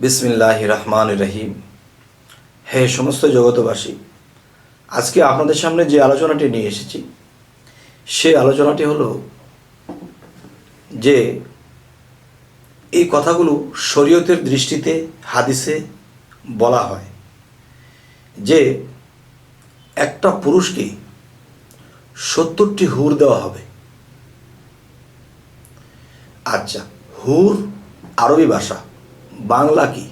বিসমিল্লাহ রহমান রহিম। হে সমস্ত জগতবাসী আজকে আপনাদের সামনে যে আলোচনাটি নিয়ে এসেছি, সে আলোচনাটি হলো যে এই কথাগুলো শরীয়তের দৃষ্টিতে হাদিসে বলা হয় যে একটা পুরুষকে সত্তরটি হুর দেওয়া হবে। আচ্ছা হুর আরবি ভাষা। বাংলা কি?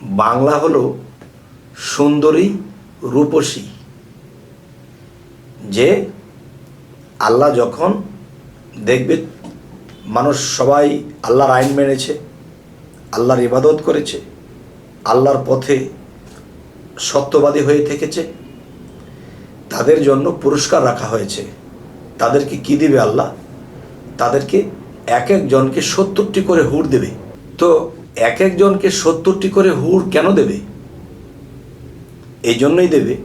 বাংলা হলো সুন্দরী রূপসী, যে আল্লাহ যখন দেখবে, মানুষ সবাই আল্লাহর আইন মেনেছে, আল্লাহর ইবাদত করেছে, আল্লাহর পথে সত্যবাদী হয়ে থেকেছে, তাদের জন্য পুরস্কার রাখা হয়েছে। তাদেরকে কি দিবে আল্লাহ? তাদেরকে এক একজনকে সত্তরটি করে হুর দেবে। তো এক একজনকে সত্তরটি করে হুর কেন দেবে? এই জন্যই দেবে।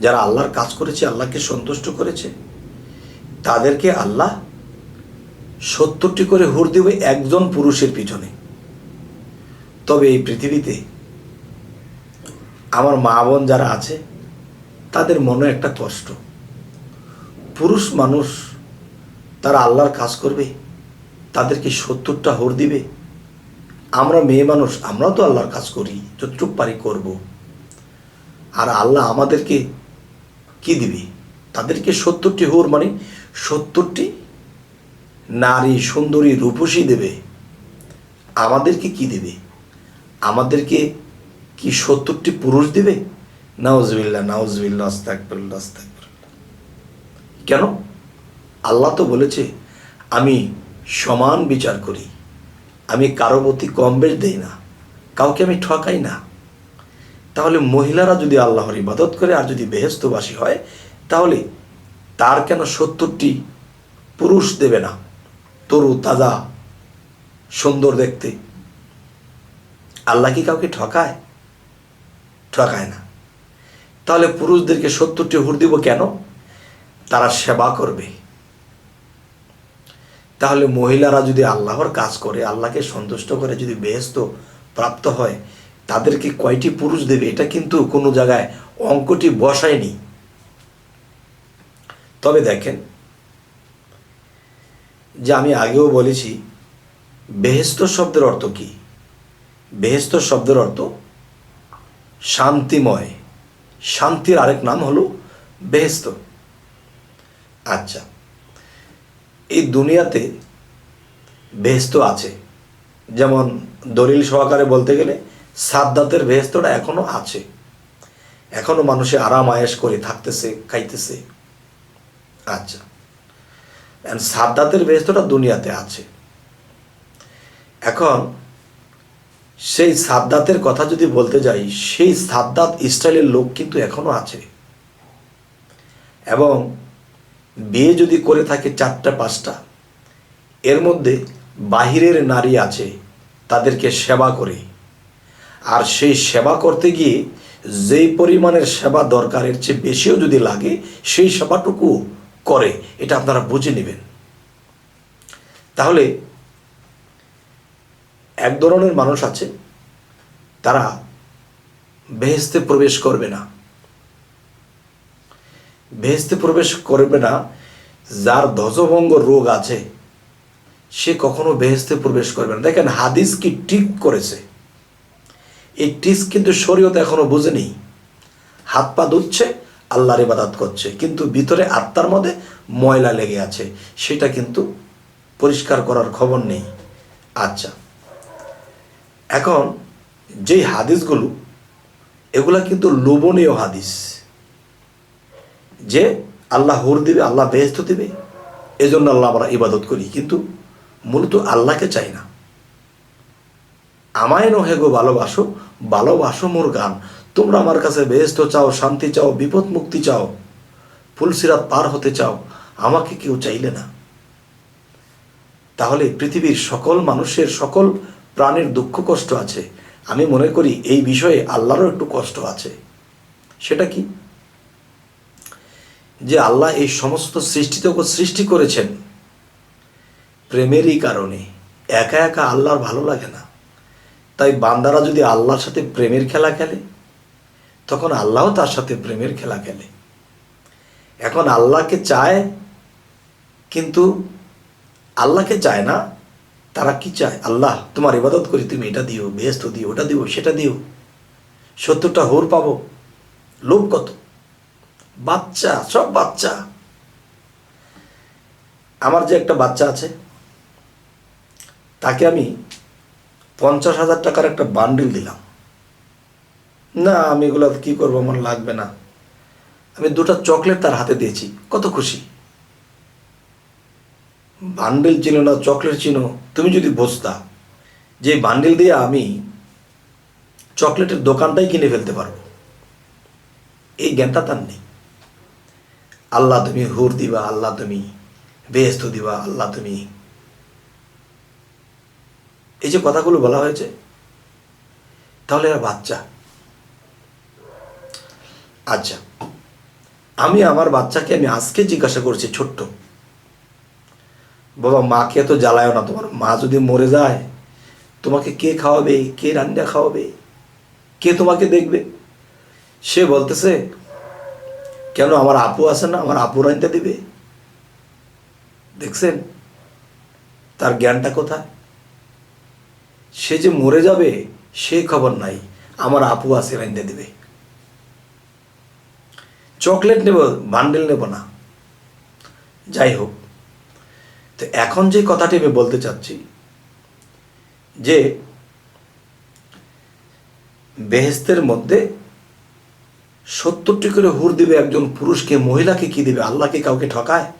যারা আল্লাহর কাজ করেছে, আল্লাহকে সন্তুষ্ট করেছে, তাদেরকে আল্লাহ সত্তরটি করে হুর দেবে একজন পুরুষের পিছনে। তবে এই পৃথিবীতে আমার মা বোন যারা আছে, তাদের মনে একটা কষ্ট। পুরুষ মানুষ তারা আল্লাহর কাজ করবে, তাদেরকে সত্তরটা হোর দিবে আমরা মেয়ে মানুষ, আমরাও তো আল্লাহর কাজ করি, যতটুক পারি করব। আর আল্লাহ আমাদেরকে কি দিবে? তাদেরকে সত্তরটি হোর মানে সত্তরটি নারী সুন্দরী রূপসী দেবে। আমাদেরকে কি দেবে? আমাদেরকে কি সত্তরটি পুরুষ দেবে? নাউজবিল্লা নাউজবিল্লা আস্তাকবিল্লা আস্তাকবিল্লা কেন? আল্লাহ তো বলেছে, আমি সমান বিচার করি। আমি কারও প্রতি কম বেশ দেই না, কাউকে আমি ঠকাই না। তাহলে মহিলারা যদি আল্লাহর ইবাদত করে আর যদি বেহেস্তবাসী হয়, তাহলে তার কেন সত্তরটি পুরুষ দেবে না? তরু, তাজা, সুন্দর দেখতে। আল্লাহ কি কাউকে ঠকায়? ঠকায় না। তাহলে পুরুষদেরকে সত্তরটি হুর দিব কেন? তারা সেবা করবে। তাহলে মহিলারা যদি আল্লাহর কাজ করে, আল্লাহকে সন্তুষ্ট করে যদি বেহেস্ত প্রাপ্ত হয়, তাদেরকে কয়টি পুরুষ দেবে? এটা কিন্তু কোনো জায়গায় অঙ্কটি বসায়নি। তবে দেখেন, যে আমি আগেও বলেছি বেহেস্ত শব্দের অর্থ কি? বেহেস্ত শব্দের অর্থ শান্তিময়। শান্তির আরেক নাম হলো বেহেস্ত আচ্ছা এই দুনিয়াতে বেহেস্ত আছে। যেমন দলিল সহকারে বলতে গেলে, সাদ্দাতের বেহেস্তটা এখনও আছে। এখনও মানুষে আরাম আয়েস করে থাকতেছে, খাইতেছে। আচ্ছা। সাদ্দাতের বেহেস্তটা দুনিয়াতে আছে। এখন সেই সাদ্দাতের কথা যদি বলতে যাই, সেই সাদ্দাত স্টাইলের লোক কিন্তু এখনও আছে। এবং বিয়ে যদি করে থাকে চারটা, পাঁচটা, এর মধ্যে বাহিরের নারী আছে, তাদেরকে সেবা করে। আর সেই সেবা করতে গিয়ে যেই পরিমাণের সেবা দরকারের চেয়ে বেশিও যদি লাগে, সেই সেবাটুকু করে। এটা আপনারা বুঝে নেবেন। তাহলে এক ধরনের মানুষ আছে, তারা বেহেস্তে প্রবেশ করবে না। বেহেস্তে প্রবেশ করবে না, যার ধ্বজভঙ্গ রোগ আছে, সে কখনো বেহেস্তে প্রবেশ করবে না। দেখেন, হাদিস কি ঠিক করেছে। এই টিস কিন্তু শরীয়ত এখনও বুঝেনি। হাত পা ধুচ্ছে, আল্লাহর ইবাদাত করছে। কিন্তু ভিতরে আত্মার মধ্যে ময়লা লেগে আছে। সেটা কিন্তু পরিষ্কার করার খবর নেই। আচ্ছা এখন যেই হাদিসগুলো, এগুলা কিন্তু লোভনীয় হাদিস। যে আল্লাহ হুর দিবে, আল্লাহ বেহেস্ত দিবে, এজন্য আল্লাহ আমরা ইবাদত করি। কিন্তু মূলত আল্লাহকে চাই না। আমায় নহে গো ভালোবাসো ভালোবাসো মোর গান। তোমরা আমার কাছে বেহেস্ত চাও, শান্তি চাও, বিপদ মুক্তি চাও ফুলসিরাত পার হতে চাও, আমাকে কেউ চাইলে না। তাহলে পৃথিবীর সকল মানুষের সকল প্রাণের দুঃখ কষ্ট আছে। আমি মনে করি এই বিষয়ে আল্লাহরও একটু কষ্ট আছে। সেটা কি? যে আল্লাহ এই সমস্ত সৃষ্টিতে সৃষ্টি করেছেন প্রেমেরই কারণে। একা একা আল্লাহর ভালো লাগে না। তাই বান্দারা যদি আল্লাহর সাথে প্রেমের খেলা খেলে, তখন আল্লাহও তার সাথে প্রেমের খেলা খেলে। এখন আল্লাহকে চায়, কিন্তু আল্লাহকে চায় না, তারা কি চায়? আল্লাহ, তোমার ইবাদত করি, তুমি এটা দিও বেস্ত দিও, ওটা দিও, সেটা দিও। সত্তরটা হোর পাবো। লোভ কত? বাচ্চা, সব বাচ্চা। আমার যে একটা বাচ্চা আছে, তাকে আমি পঞ্চাশ হাজার টাকার একটা বান্ডিল দিলাম। না, আমি এগুলো কি করব, আমার লাগবে না। আমি দুটো চকলেট তার হাতে দিয়েছি, কত খুশি। বান্ডেল চিনো না চকলেট চিনো, তুমি যদি বুঝতা যে বান্ডিল দিয়ে আমি চকলেটের দোকানটাই কিনে ফেলতে পারব। এই জ্ঞানটা তার নেই। আল্লাহ তুমি হুর দিবা, আল্লাহ তুমি বেহস্ত দিবা, আল্লাহ তুমি। এই যে কথাগুলো বলা হয়েছে, তাহলে এরা বাচ্চা। আচ্ছা আমি আমার বাচ্চাকে আমি আজকে জিজ্ঞাসা করছি, ছোট্ট। বাবা, মাকে তো জ্বালায় না তোমার। মা যদি মরে যায়, তোমাকে কে খাওয়াবে, কে রান্না খাওয়াবে, কে তোমাকে দেখবে? সে বলতেছে কেন আমার আপু আছে না? আমার আপু রান্না দিবে। দেখছেন? তার জ্ঞানটা কোথায়? সে যে মরে যাবে, সে খবর নাই। আমার আপু আছে রান্না দিবে। চকলেট নেব, বান্ডেল নেব না। যাই হোক, তো এখন যে কথাটি আমি বলতে চাচ্ছি, যে বেহেস্তের মধ্যে সত্তরটি করে হুর দিবে একজন পুরুষকে, মহিলাকে কি দিবে? আল্লাহকে কাউকে ঠকায়?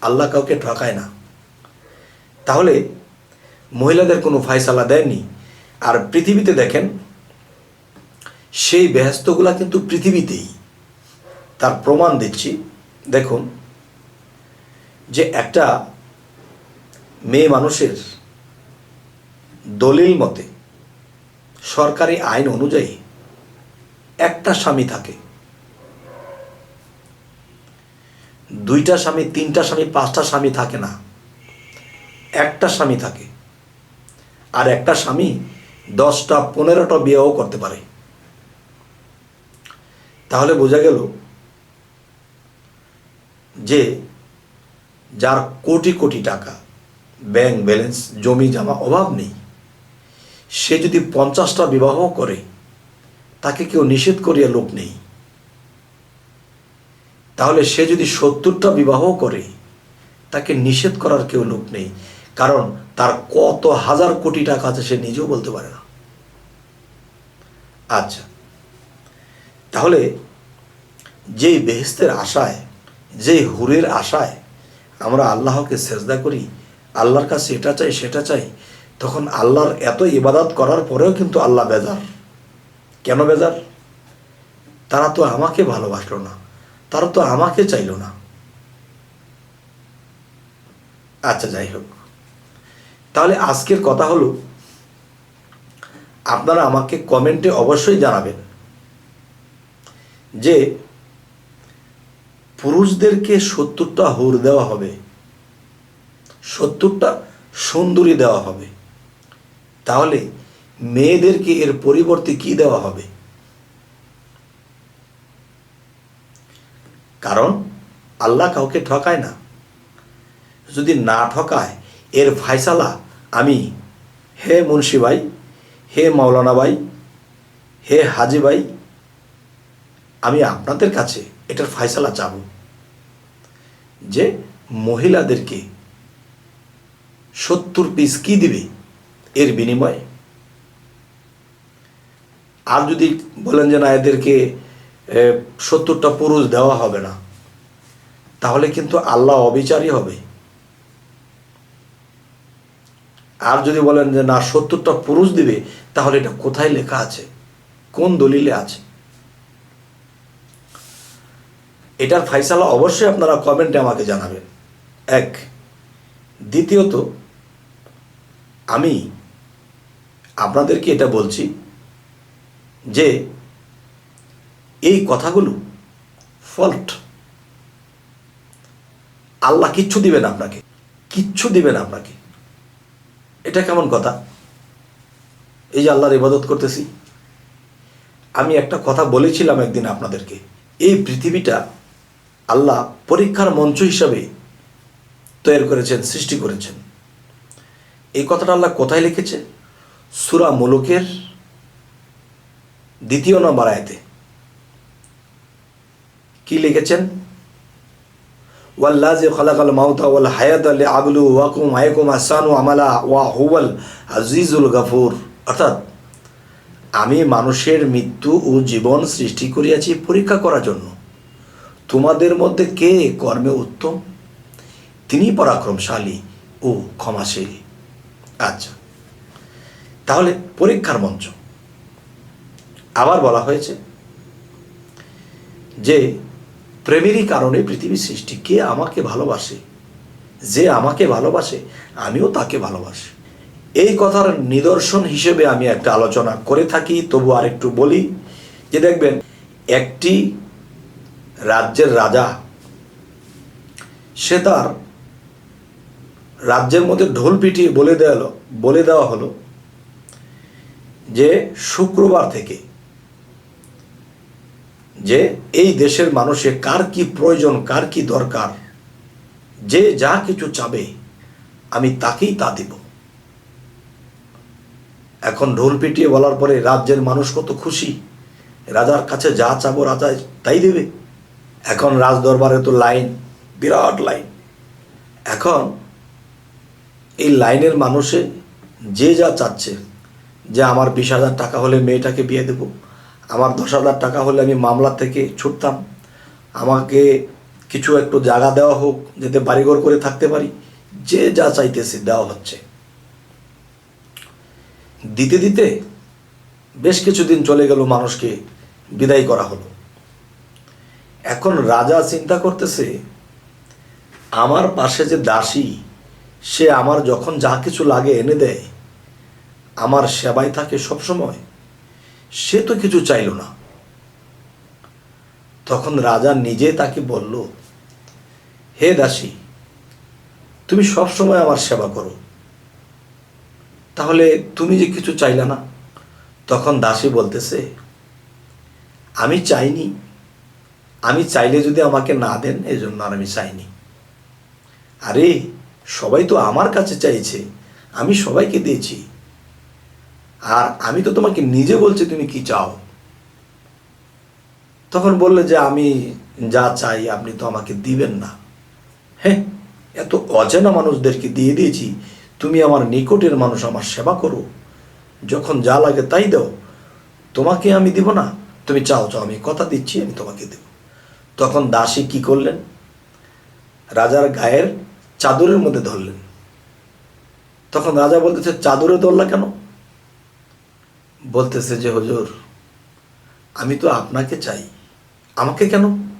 আল্লাহ কাউকে ঠকায় না। তাহলে মহিলাদের কোনো ফায়সালা দেয়নি। আর পৃথিবীতে দেখেন, সেই বেহেস্তগুলা কিন্তু পৃথিবীতেই। তার প্রমাণ দিচ্ছি। দেখুন, যে একটা মেয়ে মানুষের দলিল মতে সরকারি আইন অনুযায়ী একটা স্বামী থাকে। দুইটা স্বামী, তিনটা স্বামী, পাঁচটা স্বামী থাকে না। একটা স্বামী থাকে। আর একটা স্বামী দশটা, পনেরোটা বিয়েও করতে পারে। তাহলে বোঝা গেল যে যার কোটি কোটি টাকা, ব্যাংক ব্যালেন্স জমি জমা অভাব নেই, সে যদি পঞ্চাশটা বিবাহ করে তাকে কেউ নিষেধ করিয়া লোক নেই। তাহলে সে যদি সত্তরটা বিবাহ করে, তাকে নিষেধ করার কেউ লোক নেই। কারণ তার কত হাজার কোটি টাকা আছে সে নিজেও বলতে পারে না। আচ্ছা তাহলে যেই বেহেস্তের আশায়, যেই হুরের আশায় আমরা আল্লাহকে সেজদা করি, আল্লাহর কাছে এটা চাই, সেটা চাই, তখন আল্লাহর এত ইবাদত করার পরেও কিন্তু আল্লাহ বেজার। কেন বেজার? তারা তো আমাকে ভালোবাসলো না, তারা তো আমাকে চাইলো না। আচ্ছা যাই হোক। তাহলে আজকের কথা হলো, আপনারা আমাকে কমেন্টে অবশ্যই জানাবেন যে পুরুষদেরকে সত্তরটা হুর দেওয়া হবে, সত্তরটা সুন্দরী দেওয়া হবে। তাহলে মেয়েদেরকে এর পরিবর্তে কি দেওয়া হবে? কারণ আল্লাহ কাউকে ঠকায় না। যদি না ঠকায়, এর ফায়সালা আমি, হে মুন্সি ভাই, হে মাওলানা ভাই, হে হাজি ভাই, আমি আপনাদের কাছে এটার ফায়সালা চাব যে মহিলাদেরকে সত্তর পিস কি দিবে এর বিনিময়ে? আর যদি বলেন যে না, এদেরকে সত্তরটা পুরুষ দেওয়া হবে না, তাহলে কিন্তু আল্লাহ অবিচারই হবে। আর যদি বলেন যে না, সত্তরটা পুরুষ দিবে, তাহলে এটা কোথায় লেখা আছে? কোন দলিলে আছে? এটার ফাইসালা অবশ্যই আপনারা কমেন্টে আমাকে জানাবেন। এক, দ্বিতীয়ত, আমি আপনাদেরকে এটা বলছি যে এই কথাগুলো ফল্ট আল্লাহ কিচ্ছু দিবেন আপনাকে, কিচ্ছু দিবেন আপনাকে। এটা কেমন কথা? এই যে আল্লাহর ইবাদত করতেছি। আমি একটা কথা বলেছিলাম একদিন আপনাদেরকে, এই পৃথিবীটা আল্লাহ পরীক্ষার মঞ্চ হিসাবে তৈরি করেছেন, সৃষ্টি করেছেন। এই কথাটা আল্লাহ কোথায় লিখেছে? সুরা মুলুকের দ্বিতীয় নম্বর আয়তে। কি লিখেছেন? ওয়াল্লাজি খলাকাল মাউতা ওয়াল হায়াত আলি আবলু ওয়াকুম আয়কুম আসানু আমালা ওয়া হুয়াল আজিজুল গাফুর। অর্থাৎ, আমি মানুষের মৃত্যু ও জীবন সৃষ্টি করিয়াছি পরীক্ষা করার জন্য। তোমাদের মধ্যে কে কর্মে উত্তম? তিনি পরাক্রমশালী ও ক্ষমাশীল। আচ্ছা তাহলে পরীক্ষার মঞ্চ। আবার বলা হয়েছে যে, প্রেমেরই কারণে পৃথিবীর সৃষ্টি কে আমাকে ভালোবাসে, যে আমাকে ভালোবাসে, আমিও তাকে ভালোবাসি। এই কথার নিদর্শন হিসেবে আমি একটা আলোচনা করে থাকি, তবু আরেকটু বলি যে, দেখবেন, একটি রাজ্যের রাজা, সে তার রাজ্যের মধ্যে ঢোল পিটিয়ে বলে দেওয়া বলে দেওয়া হলো যে, শুক্রবার থেকে যে এই দেশের মানুষে কার কি প্রয়োজন, কার কি দরকার, যে যা কিছু চাবে, আমি তাকেই তা দিব। এখন ঢোল পিটিয়ে বলার পরে রাজ্যের মানুষ কত খুশি। রাজার কাছে যা চাবো রাজা তাই দেবে। এখন রাজ দরবারে তো লাইন, বিরাট লাইন। এখন এই লাইনের মানুষে যে যা চাচ্ছে, যে আমার বিশ হাজার টাকা হলে মেয়েটাকে বিয়ে দেবো আমার দশ হাজার টাকা হলে আমি মামলা থেকে ছুটতাম। আমাকে কিছু একটু জায়গা দেওয়া হোক, যাতে বাড়িঘর করে থাকতে পারি। যে যা চাইতেছে দেওয়া হচ্ছে। দিতে দিতে বেশ কিছুদিন চলে গেল মানুষকে বিদায় করা হলো। এখন রাজা চিন্তা করতেছে, আমার পাশে যে দাসী, সে আমার যখন যা কিছু লাগে এনে দেয়, আমার সেবায় থাকে সবসময়। সে তো কিছু চাইল না। তখন রাজা নিজে তাকে বলল, হে দাসী, তুমি সবসময় আমার সেবা করো। তাহলে তুমি যে কিছু চাইলে না? তখন দাসী বলতেছে, আমি চাইনি। আমি চাইলে যদি আমাকে না দেন এই জন্য আর আমি চাইনি। আরে, সবাই তো আমার কাছে চাইছে। আমি সবাইকে দিয়েছি। আর আমি তো তোমাকে নিজে বলছি তুমি কি চাও? তখন বললে যে আমি যা চাই আপনি তো আমাকে দিবেন না। হ্যাঁ এত অচেনা মানুষদেরকে দিয়ে দিয়েছি, তুমি আমার নিকটের মানুষ আমার সেবা করো। যখন যা লাগে তাই দাও। তোমাকে আমি দিব না, তুমি চাও চাও, আমি কথা দিচ্ছি, আমি তোমাকে দেব। তখন দাসী কি করলেন? রাজার গায়ের চাদরের মধ্যে ধরলেন। তখন রাজা বলতেছে, চাদরে ধরলা কেন? বলতেছে যে, হুজুর, আমি তো আপনাকে চাই। আমাকে কেন?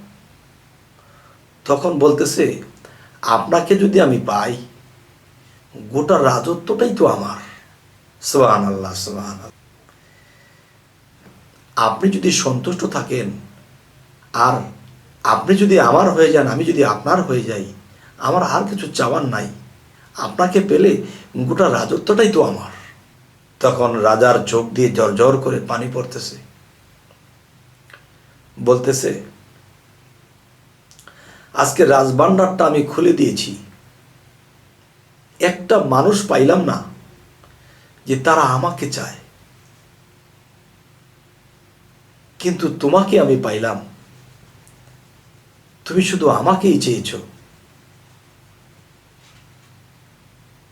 তখন বলতেছে, আপনাকে যদি আমি পাই, গোটা রাজত্বটাই তো আমার। সোহান আল্লাহ সোহান আপনি যদি সন্তুষ্ট থাকেন, আর আপনি যদি আমার হয়ে যান, আমি যদি আপনার হয়ে যাই, আমার আর কিছু চাওয়ার নাই। আপনাকে পেলে গোটা রাজত্বটাই তো আমার। তখন রাজার চোখ দিয়ে জর করে পানি পড়তেছে। বলতেছে, আজকে রাজভাণ্ডারটা আমি খুলে দিয়েছি। একটা মানুষ পাইলাম না যে তারা আমাকে চায়। কিন্তু তোমাকে আমি পাইলাম। তুমি শুধু আমাকেই চেয়েছ।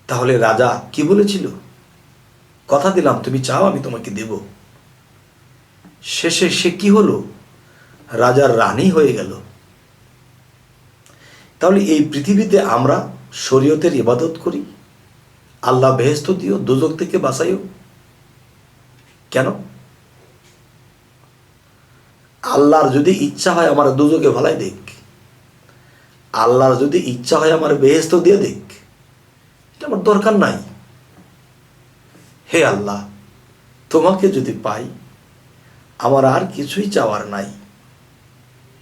তাহলে রাজা কি বলেছিল? কথা দিলাম, তুমি চাও আমি তোমাকে দেব। শেষে সে কি হলো? রাজার রানী হয়ে গেল। তাহলে এই পৃথিবীতে আমরা শরীয়তের ইবাদত করি? আল্লাহ বেহেস্ত দিও, দুজক থেকে বাঁচাইও। কেন? আল্লাহর যদি ইচ্ছা হয় আমার দুজকে ভালাই দেখ আল্লাহর যদি ইচ্ছা হয় আমার বেহেস্ত দিয়ে দেখ এটা আমার দরকার নাই। হে আল্লাহ, তোমাকে যদি পাই, আমার আর কিছুই চাওয়ার নাই।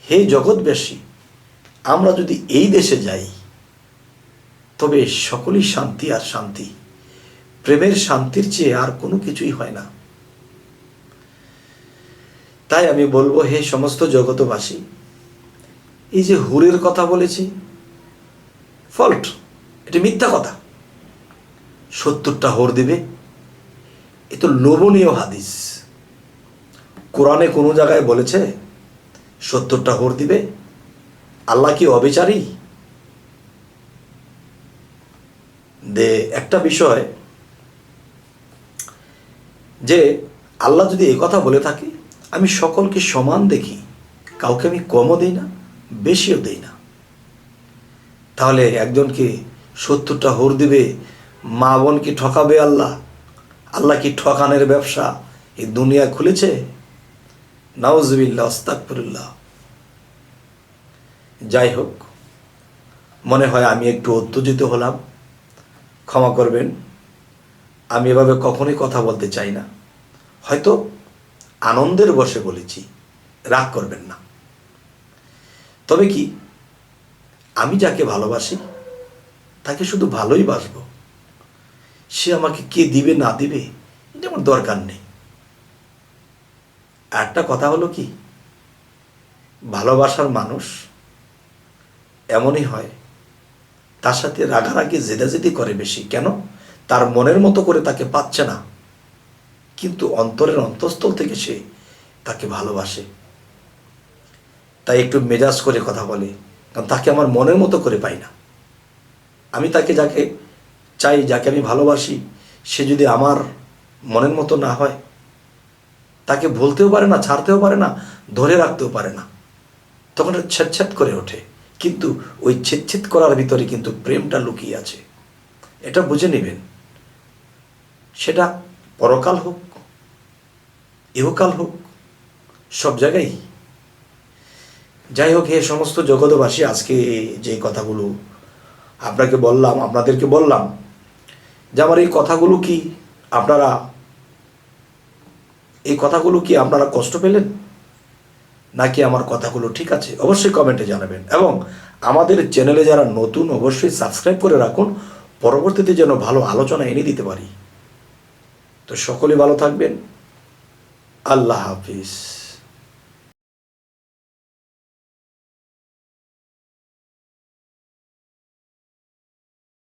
হে জগৎবাসী আমরা যদি এই দেশে যাই, তবে সকলেই শান্তি আর শান্তি। প্রেমের শান্তির চেয়ে আর কোনো কিছুই হয় না। তাই আমি বলব, হে সমস্ত জগতবাসী এই যে হুরের কথা বলেছি, ফল্ট, এটা মিথ্যা কথা। সত্তরটা হোর দিবে এ তো লোভনীয় হাদিস। কোরআনে কোনো জায়গায় বলেছে, সত্তরটা হোর দিবে, আল্লাহ কি অবিচারী? দে একটা বিষয়, যে আল্লাহ যদি এই কথা বলে থাকে, আমি সকলকে সমান দেখি, কাউকে আমি কমও দিই না, বেশিও দিই না। তাহলে একজনকে সত্তরটা হোর দিবে, মা বোনকে ঠকাবে আল্লাহ? আল্লাহ কি ঠকানের ব্যবসা এই দুনিয়া খুলেছে? নাউজবিল্লা অস্তাকফিরুল্লাহ যাই হোক মনে হয় আমি একটু উত্তেজিত হলাম। ক্ষমা করবেন, আমি এভাবে কখনোই কথা বলতে চাই না। হয়তো আনন্দের বসে বলেছি, রাগ করবেন না। তবে কি, আমি যাকে ভালোবাসি, তাকে শুধু ভালোই বাসবো। সে আমাকে কে দিবে, না দিবে এটা আমার দরকার নেই। একটা কথা হলো কি, ভালোবাসার মানুষ এমনই হয়, তার সাথে রাগারাগি, জেদাজেদি করে বেশি। কেন? তার মনের মতো করে তাকে পাচ্ছে না, কিন্তু অন্তরের অন্তঃস্থল থেকে সে তাকে ভালোবাসে। তাই একটু মেজাজ করে কথা বলে, কারণ তাকে আমার মনের মতো করে পাই না। আমি তাকে যাকে চাই, যাকে আমি ভালোবাসি, সে যদি আমার মনের মতো না হয়, তাকে বলতেও পারে না, ছাড়তেও পারে না, ধরে রাখতেও পারে না। তখন ছেদছেদ করে ওঠে। কিন্তু ওই ছেদছেদ করার ভিতরে কিন্তু প্রেমটা লুকিয়ে আছে। এটা বুঝে নেবেন। সেটা পরকাল হোক, ইহকাল হোক, সব জায়গায় যাই হোক, হে সমস্ত জগতবাসী আজকে যে কথাগুলো আপনাকে বললাম, আপনাদেরকে বললাম যে আমার এই কথাগুলো কি আপনারা, এই কথাগুলো কি আপনারা কষ্ট পেলেন? নাকি আমার কথাগুলো ঠিক আছে? অবশ্যই কমেন্টে জানাবেন। এবং আমাদের চ্যানেলে যারা নতুন, অবশ্যই সাবস্ক্রাইব করে রাখুন। পরবর্তীতে যেন ভালো আলোচনা এনে দিতে পারি। তো সকলে ভালো থাকবেন। আল্লাহ হাফিজ।